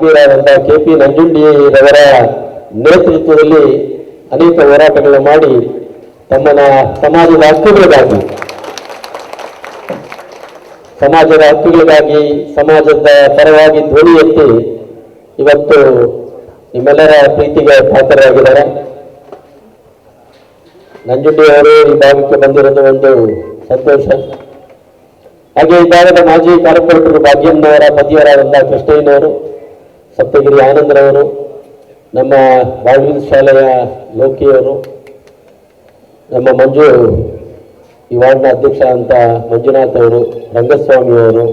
ಆತ್ಮೀಯರಾದಂತಹ K P ನಂಜುಂಡಿರವರ ನೇತೃತ್ವದಲ್ಲಿ ಅನೇಕ ಹೋರಾಟಗಳನ್ನು ಮಾಡಿ ತಮ್ಮನ ಸಮಾಜದ ಹಕ್ಕುಗಳಿಗಾಗಿ ಸಮಾಜದ ಹಕ್ಕುಗಳಿಗಾಗಿ, ಸಮಾಜದ ಪರವಾಗಿ ಧ್ವನಿ ಎತ್ತಿ ಇವತ್ತು ನಿಮ್ಮೆಲ್ಲರ ಪ್ರೀತಿಗೆ ಪಾತ್ರರಾಗಿದ್ದಾರೆ. ನಂಜುಂಡಿ ಅವರು ಈ ಭಾಗಕ್ಕೆ ಬಂದಿರೋದು ಒಂದು ಸಂತೋಷ. ಹಾಗೆ ಈ ಭಾಗದ ಮಾಜಿ ಕಾರ್ಪೊರೇಟರ್ ಭಾಗ್ಯಮ್ಮನವರ ಪತಿಯರಾದಂತಹ ಕೃಷ್ಣಯ್ಯನವರು ಸಪ್ತಗಿರಿ ಆನಂದರವರು, ನಮ್ಮ ಬಾಳ್ವಿನ್ ಶಾಲೆಯ ಲೋಕಿಯವರು, ನಮ್ಮ ಮಂಜು ಈ ವಾರ್ಡ್ನ ಅಧ್ಯಕ್ಷ ಅಂತ ಮಂಜುನಾಥ್ ಅವರು, ರಂಗಸ್ವಾಮಿ ಅವರು,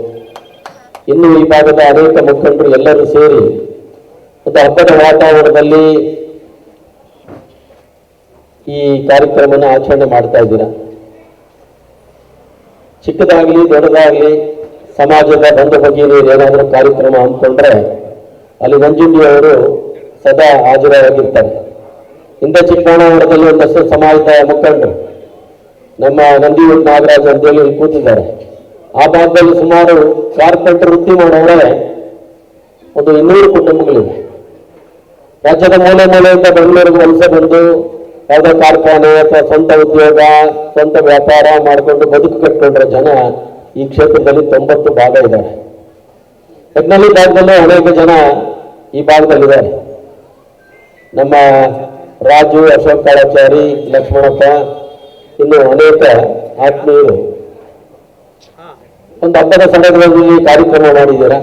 ಇನ್ನು ಈ ಭಾಗದ ಅನೇಕ ಮುಖಂಡರು ಎಲ್ಲರೂ ಸೇರಿ ಮತ್ತು ಹಬ್ಬದ ವಾತಾವರಣದಲ್ಲಿ ಈ ಕಾರ್ಯಕ್ರಮನ ಆಚರಣೆ ಮಾಡ್ತಾ ಇದ್ದೀರಾ? ಚಿಕ್ಕದಾಗಲಿ ದೊಡ್ಡದಾಗಲಿ ಸಮಾಜದ ಬಂಧು ಭಗಿನಿಯರು ಏನಾದರೂ ಕಾರ್ಯಕ್ರಮ ಹಮ್ಮಿಕೊಂಡ್ರೆ ಅಲ್ಲಿ ನಂಜುಂಡಿ ಅವರು ಸದಾ ಹಾಜರಾಗಿರ್ತಾರೆ. ಹಿಂದೆ ಚಿಕ್ಕಬಳ್ಳಾಪುರದಲ್ಲಿ ಒಂದಷ್ಟು ಸಮಾಜದ ಮುಖಂಡರು. ನಮ್ಮ ನಂದಿಯೂರು ನಾಗರಾಜ್ ಅಂತೇಳಿ ಕೂತಿದ್ದಾರೆ. ಆ ಭಾಗದಲ್ಲಿ ಸುಮಾರು ಕಾರ್ಪೆಂಟರ್ ವೃತ್ತಿ ಮಾಡೋರೆ ಒಂದು ಇನ್ನೂರು ಕುಟುಂಬಗಳಿವೆ. ರಾಜ್ಯದ ಮೂಲೆ ಮೂಲೆಯಿಂದ ಬೆಂಗಳೂರಿಗೆ ವಲಸೆ ಬಂದು ಯಾವುದೋ ಕಾರ್ಖಾನೆ ಅಥವಾ ಸ್ವಂತ ಉದ್ಯೋಗ, ಸ್ವಂತ ವ್ಯಾಪಾರ ಮಾಡಿಕೊಂಡು ಬದುಕು ಕಟ್ಕೊಂಡ್ರೆ ಜನ ಈ ಕ್ಷೇತ್ರದಲ್ಲಿ ತೊಂಬತ್ತು ಭಾಗ ಇದ್ದಾರೆ ಯಜ್ಞಳ್ಳಿ ಭಾಗದಲ್ಲೇ ಅನೇಕ ಜನ ಈ ಭಾಗದಲ್ಲಿದೆ. ನಮ್ಮ ರಾಜು, ಅಶೋಕ್ ಕಾಳಾಚಾರಿ ಲಕ್ಷ್ಮಣಪ್ಪ, ಇನ್ನು ಅನೇಕ ಆತ್ಮೀಯರು. ಒಂದು ಹಬ್ಬದ ಸಂದರ್ಭದಲ್ಲಿ ಕಾರ್ಯಕ್ರಮ ಮಾಡಿದ್ದೀರಾ.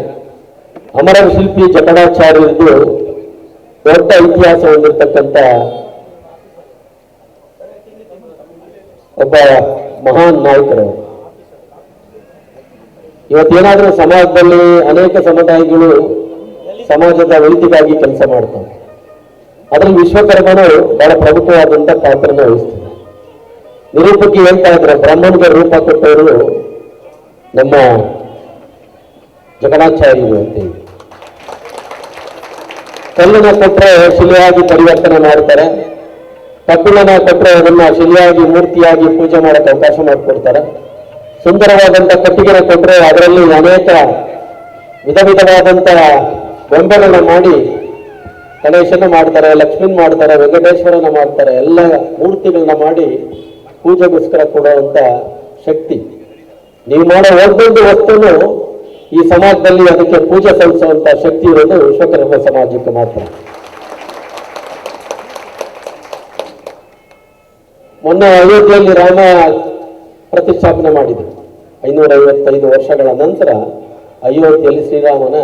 ಅಮರ ಶಿಲ್ಪಿ ಜಕಣಾಚಾರ್ಯರದು ದೊಡ್ಡ ಇತಿಹಾಸ ಹೊಂದಿರತಕ್ಕಂಥ ಒಬ್ಬ ಮಹಾನ್ ನಾಯಕರು. ಇವತ್ತೇನಾದರೂ ಸಮಾಜದಲ್ಲಿ ಅನೇಕ ಸಮುದಾಯಗಳು ಸಮಾಜದ ಒಳಿತಿಗಾಗಿ ಕೆಲಸ ಮಾಡ್ತಾರೆ. ಅದರಲ್ಲಿ ವಿಶ್ವಕರ್ಮನು ಬಹಳ ಪ್ರಮುಖವಾದಂತಹ ಪಾತ್ರನ ವಹಿಸ್ತಾರೆ ನಿರೂಪಕ್ಕೆ ಹೇಳ್ತಾ ಇದ್ರೆ ಬ್ರಹ್ಮನಿಗೆ ರೂಪ ಕೊಟ್ಟವರು ನಮ್ಮ ಜಗಣಾಚಾರ್ಯರು ಅಂತೇಳಿ ಕಲ್ಲನ್ನ ಕೊಟ್ಟರೆ ಶಿಲೆಯಾಗಿ ಪರಿವರ್ತನೆ ಮಾಡ್ತಾರೆ. ಕಬ್ಬಿಣನ ಕೊಟ್ಟರೆ ಅದನ್ನ ಶಿಲೆಯಾಗಿ ಮೂರ್ತಿಯಾಗಿ ಪೂಜೆ ಮಾಡಕ್ಕೆ ಅವಕಾಶ ಮಾಡಿಕೊಡ್ತಾರೆ. ಸುಂದರವಾದಂತಹ ಕಟ್ಟಿಗೆನ ಕೊಟ್ಟರೆ ಅದರಲ್ಲಿ ಅನೇಕ ವಿಧ ವಿಧವಾದಂಥ ಗೊಂಬೆಗಳನ್ನ ಮಾಡಿ ಗಣೇಶನ ಮಾಡ್ತಾರೆ, ಲಕ್ಷ್ಮೀನ್ ಮಾಡ್ತಾರೆ, ವೆಂಕಟೇಶ್ವರನ ಮಾಡ್ತಾರೆ, ಎಲ್ಲ ಮೂರ್ತಿಗಳನ್ನ ಮಾಡಿ ಪೂಜೆಗೋಸ್ಕರ ಕೊಡುವಂಥ ಶಕ್ತಿ. ನೀವು ಮಾಡೋ ಒಂದೊಂದು ವಸ್ತುನು ಈ ಸಮಾಜದಲ್ಲಿ ಅದಕ್ಕೆ ಪೂಜೆ ಸಲ್ಲಿಸುವಂತ ಶಕ್ತಿ ಇರೋದು ವಿಶ್ವಕರ್ಮ ಸಮಾಜಕ್ಕೆ ಮಾತ್ರ. ಮೊನ್ನೆ ಅಯೋಧ್ಯೆಯಲ್ಲಿ ರಾಮ ಪ್ರತಿಷ್ಠಾಪನೆ ಮಾಡಿದರು. ಐನೂರ ಐವತ್ತೈದು ವರ್ಷಗಳ ನಂತರ ಅಯೋಧ್ಯೆಯಲ್ಲಿ ಶ್ರೀರಾಮನ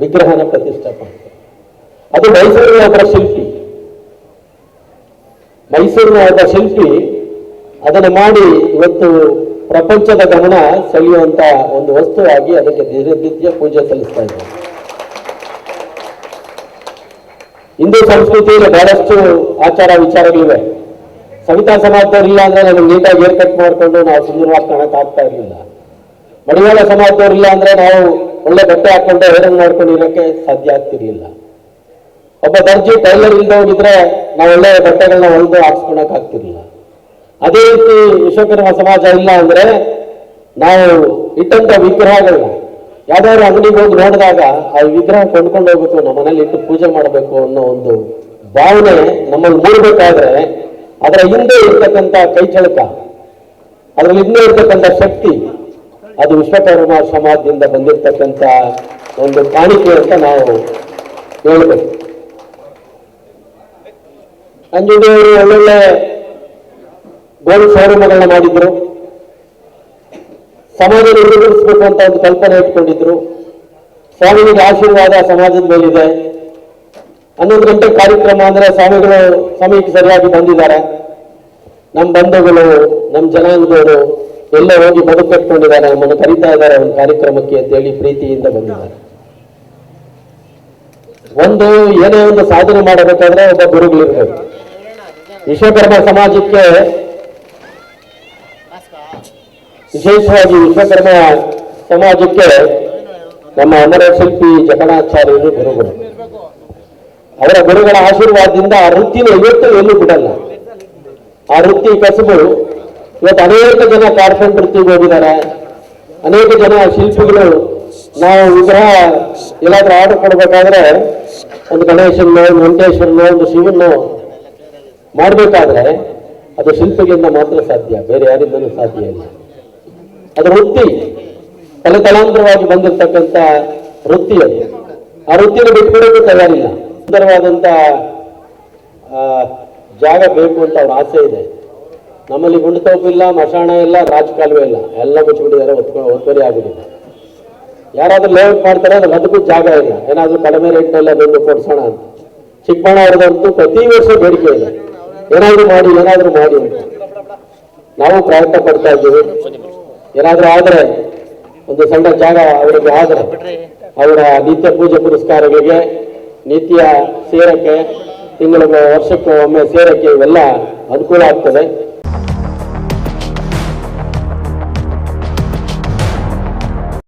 ವಿಗ್ರಹನ ಪ್ರತಿಷ್ಠಾಪನೆ. ಅದು ಮೈಸೂರಿನ ಒಬ್ಬರ ಶಿಲ್ಪಿ. ಮೈಸೂರಿನ ಒಬ್ಬ ಶಿಲ್ಪಿ ಅದನ್ನು ಮಾಡಿ ಇವತ್ತು ಪ್ರಪಂಚದ ಗಮನ ಸೆಳೆಯುವಂತ ಒಂದು ವಸ್ತುವಾಗಿ ಅದಕ್ಕೆ ದಿನನಿತ್ಯ ಪೂಜೆ ಸಲ್ಲಿಸ್ತಾ ಇದ್ದಾರೆ. ಹಿಂದೂ ಸಂಸ್ಕೃತಿಯಲ್ಲಿ ಬಹಳಷ್ಟು ಆಚಾರ ವಿಚಾರಗಳಿವೆ. ಸವಿತಾ ಸಮಾಜದವ್ರು ಇಲ್ಲ ಅಂದ್ರೆ ನಮಗೆ ನೀಟಾಗಿ ಏರ್ ಕಟ್ ಮಾಡಿಕೊಂಡು ನಾವು ಸುಂದರವಾಗಿ ಕಾಣಕ್ ಆಗ್ತಾ ಇರಲಿಲ್ಲ. ಮಡಿವಾಳ ಸಮಾಜದವ್ರು ಇಲ್ಲ ಅಂದ್ರೆ ನಾವು ಒಳ್ಳೆ ಬಟ್ಟೆ ಹಾಕೊಂಡು ಐರನ್ ಮಾಡ್ಕೊಂಡು ಇರೋಕೆ ಸಾಧ್ಯ ಆಗ್ತಿರ್ಲಿಲ್ಲ. ಒಬ್ಬ ದರ್ಜಿ ಟೈಲರ್ ಇಲ್ಲದೆ ಹೋಗಿದ್ರೆ ನಾವು ಒಳ್ಳೆ ಬಟ್ಟೆಗಳನ್ನ ಒಂದು ಹಾಕ್ಸ್ಕೊಳಕ್ ಆಗ್ತಿರ್ಲಿಲ್ಲ. ಅದೇ ರೀತಿ ವಿಶ್ವಕರ್ಮ ಸಮಾಜ ಇಲ್ಲ ಅಂದ್ರೆ ನಾವು ಇಟ್ಟಂತ ವಿಗ್ರಹಗಳನ್ನ ಯಾವ್ದಾದ್ರು ಅಂಗಡಿಗೆ ಹೋಗಿ ನೋಡಿದಾಗ ಆ ವಿಗ್ರಹ ಕೊಂಡ್ಕೊಂಡು ಹೋಗ್ಬೇಕು ನಮ್ಮ ಮನೇಲಿ ಇಟ್ಟು ಪೂಜೆ ಮಾಡಬೇಕು ಅನ್ನೋ ಒಂದು ಭಾವನೆ ನಮ್ಮಲ್ಲಿ ಮೂಡಬೇಕಾದ್ರೆ ಅದರ ಹಿಂದೆ ಇರ್ತಕ್ಕಂಥ ಕೈಚಳಕ, ಅದರಲ್ಲಿ ಹಿಂದೆ ಇರ್ತಕ್ಕಂಥ ಶಕ್ತಿ ಅದು ವಿಶ್ವಕರ್ಮ ಸಮಾಜದಿಂದ ಬಂದಿರತಕ್ಕಂಥ ಒಂದು ಕಾಣಿಕೆ ಅಂತ ನಾವು ಹೇಳ್ಬೇಕು. ನಂಜುಂಡಿಯವರು ಒಳ್ಳೊಳ್ಳೆ ಗೋಲ್ ಶೋರೂಮ್ಗಳನ್ನ ಮಾಡಿದ್ರು. ಸಮಾಜ ನಿರ್ಮಿಸಬೇಕು ಅಂತ ಒಂದು ಕಲ್ಪನೆ ಇಟ್ಕೊಂಡಿದ್ರು. ಸ್ವಾಮಿಗಳಿಗೆ ಆಶೀರ್ವಾದ ಸಮಾಜದ ಮೇಲಿದೆ. ಹನ್ನೊಂದು ಗಂಟೆ ಕಾರ್ಯಕ್ರಮ ಅಂದ್ರೆ ಸ್ವಾಮಿಗಳು ಸಮಯಕ್ಕೆ ಸರಿಯಾಗಿ ಬಂದಿದ್ದಾರೆ. ನಮ್ಮ ಬಂಧುಗಳು ನಮ್ಮ ಜನಾಂಗದವರು ಎಲ್ಲ ಹೋಗಿ ಬದುಕು ಕಟ್ಕೊಂಡಿದ್ದಾರೆ ನಮ್ಮನ್ನು ಕರೀತಾ ಇದ್ದಾರೆ ಒಂದು ಕಾರ್ಯಕ್ರಮಕ್ಕೆ ಅಂತ ಹೇಳಿ ಪ್ರೀತಿಯಿಂದ ಬಂದಿದ್ದಾರೆ. ಒಂದು ಏನೇ ಒಂದು ಸಾಧನೆ ಮಾಡಬೇಕಾದ್ರೆ ಒಬ್ಬ ಗುರುಗಳಿರ್ಬೇಕು. ವಿಶ್ವಕರ್ಮ ಸಮಾಜಕ್ಕೆ ವಿಶೇಷವಾಗಿ ವಿಶ್ವಕರ್ಮ ಸಮಾಜಕ್ಕೆ ನಮ್ಮ ಅಮರ ಶಿಲ್ಪಿ ಜಗನ್ನಾಚಾರ್ಯರು ಗುರುಗಳು. ಅವರ ಗುರುಗಳ ಆಶೀರ್ವಾದದಿಂದ ಆ ವೃತ್ತಿನ ಇವತ್ತು ಎಲ್ಲೂ ಬಿಡಲ್ಲ. ಆ ವೃತ್ತಿ ಕಸುಬು ಇವತ್ತು ಅನೇಕ ಜನ ಕಾರ್ಪೆಂಟ್ ವೃತ್ತಿಗೆ ಹೋಗಿದ್ದಾರೆ. ಅನೇಕ ಜನ ಶಿಲ್ಪಿಗಳು ನಾವು ವಿಗ್ರಹ ಎಲ್ಲಾದ್ರೂ ಆರ್ಡರ್ ಕೊಡಬೇಕಾದ್ರೆ ಒಂದು ಗಣೇಶನ್ನು ಒಂದು ವೆಂಕಟೇಶ್ವರನ್ನು ಒಂದು ಶಿವನ್ನು ಮಾಡಬೇಕಾದ್ರೆ ಅದು ಶಿಲ್ಪಿಗಳಿಂದ ಮಾತ್ರ ಸಾಧ್ಯ, ಬೇರೆ ಯಾರಿಂದಲೂ ಸಾಧ್ಯ ಇಲ್ಲ. ಅದು ವೃತ್ತಿ ತಲೆತಲಾಂತರವಾಗಿ ಬಂದಿರತಕ್ಕಂಥ ವೃತ್ತಿ ಅದು. ಆ ವೃತ್ತಿಯನ್ನು ಬಿಟ್ಬಿಡೋಕೆ ತಯಾರಿಲ್ಲ. ಸುಂದರವಾದಂಥ ಜಾಗ ಬೇಕು ಅಂತ ಅವ್ರ ಆಸೆ ಇದೆ. ನಮ್ಮಲ್ಲಿ ಗುಂಡುತೋಪು ಇಲ್ಲ ಮಶಾಣ ಇಲ್ಲ, ರಾಜಕಾಲುವೆ ಇಲ್ಲ. ಎಲ್ಲ ಮುಚ್ಚಿಬಿಟ್ಟಿದ್ದಾರೆ ಒತ್ಕೊಂಡು ಒತ್ತುವರಿ ಆಗಿದೆ ಯಾರಾದರೂ ಲೇಔಟ್ ಮಾಡ್ತಾರೆ, ಅದು ಅದಕ್ಕೂ ಜಾಗ ಇಲ್ಲ. ಏನಾದರೂ ಕಡಿಮೆ ರೇಟ್ನೆಲ್ಲ ಬಂದು ಕೊಡ್ಸೋಣ ಅಂತ. ಚಿಕ್ಕಬಳ್ಳಾಪುರದಂತೂ ಪ್ರತಿ ವರ್ಷ ಬೇಡಿಕೆ ಇದೆ. ಏನಾದರೂ ಮಾಡಿ ಏನಾದರೂ ಮಾಡಿ ಅಂತ. ನಾವು ಪ್ರಯತ್ನ ಪಡ್ತಾ ಇದ್ದೀವಿ. ಏನಾದರೂ ಆದರೆ, ಒಂದು ಸಣ್ಣ ಜಾಗ ಅವರಿಗೆ ಆದರೆ, ಅವರ ನಿತ್ಯ ಪೂಜೆ ಪುರಸ್ಕಾರಗಳಿಗೆ, ನಿತ್ಯ ಸೇರಕ್ಕೆ, ತಿಂಗಳಿಗೆ ವರ್ಷಕ್ಕೆ ಒಮ್ಮೆ ಸೇರಕ್ಕೆ ಇವೆಲ್ಲ ಅನುಕೂಲ ಆಗ್ತದೆ.